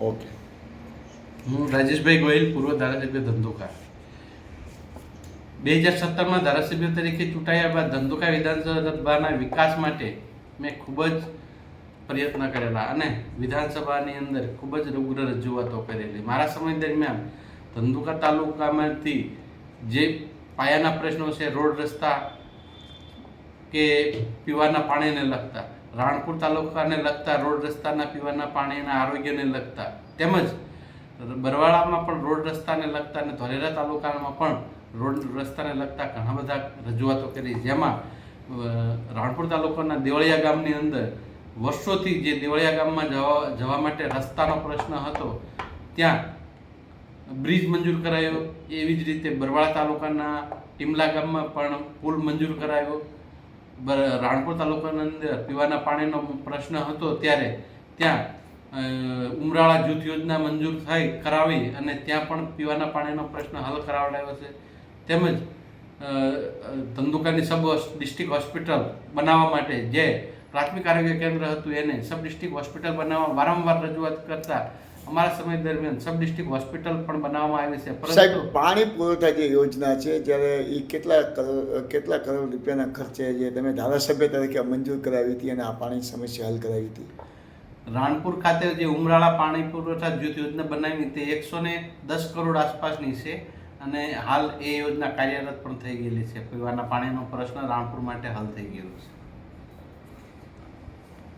Okay. હું રાજેશભાઈ ગોહિલ, પૂર્વ ધારાસભ્ય ધંધુકા. બે હજાર સત્તરમાં ધારાસભ્ય તરીકે ચૂંટાયા બાદ ધંધુકા વિધાનસભાના વિકાસ માટે મેં ખૂબ જ પ્રયત્ન કરેલા અને વિધાનસભાની અંદર ખૂબ જ ઉગ્ર રજૂઆતો કરેલી. મારા સમય દરમિયાન ધંધુકા તાલુકામાંથી જે પાયાના પ્રશ્નો છે, રોડ રસ્તા કે પીવાના પાણીને લગતા રાણપુર તાલુકાને લગતા રોડ રસ્તાના પીવાના પાણીના આરોગ્યને લગતા તેમજ બરવાળામાં પણ રોડ રસ્તાને લગતા અને ધોલેરા તાલુકામાં પણ રોડ રસ્તાને લગતા ઘણા બધા રજૂઆતો કરી. જેમાં રાણપુર તાલુકાના દેવળિયા ગામની અંદર વર્ષોથી જે દેવળિયા ગામમાં જવા જવા માટે રસ્તાનો પ્રશ્ન હતો, ત્યાં બ્રિજ મંજૂર કરાયો. એવી જ રીતે બરવાળા તાલુકાના ટીમલા ગામમાં પણ પુલ મંજૂર કરાયો. રાણપુર તાલુકાના અંદર પીવાના પાણીનો પ્રશ્ન હતો ત્યારે ત્યાં ઉમરાળા જૂથ યોજના મંજૂર થઈ કરાવી અને ત્યાં પણ પીવાના પાણીનો પ્રશ્ન હલ કરાવડાયો છે. તેમજ ધંધુકાની સબ ડિસ્ટ્રિક્ટ હોસ્પિટલ બનાવવા માટે જે પ્રાથમિક આરોગ્ય કેન્દ્ર હતું એને સબ ડિસ્ટ્રિક્ટ હોસ્પિટલ બનાવવા વારંવાર રજૂઆત કરતા અમારા સમય દરમિયાન સબ ડિસ્ટ્રિક્ટ હોસ્પિટલ પણ બનાવવામાં આવી છે. સાહેબ પરંતુ પાણી પુરવઠા જે યોજના છે જ્યારે એ કેટલા કરોડ કેટલા કરોડ રૂપિયાના ખર્ચે જે તમે ધારાસભ્ય તરીકે મંજૂર કરાવી હતી અને આ પાણી સમસ્યા હલ કરાવી હતી? રાણપુર ખાતે જે ઉમરાળા પાણી પુરવઠા જૂથ યોજના બનાવી તે એકસો ને દસ કરોડ આસપાસની છે અને હાલ એ યોજના કાર્યરત પણ થઈ ગયેલી છે. પીવાના પાણીનો પ્રશ્ન રાણપુર માટે હલ થઈ ગયેલો છે.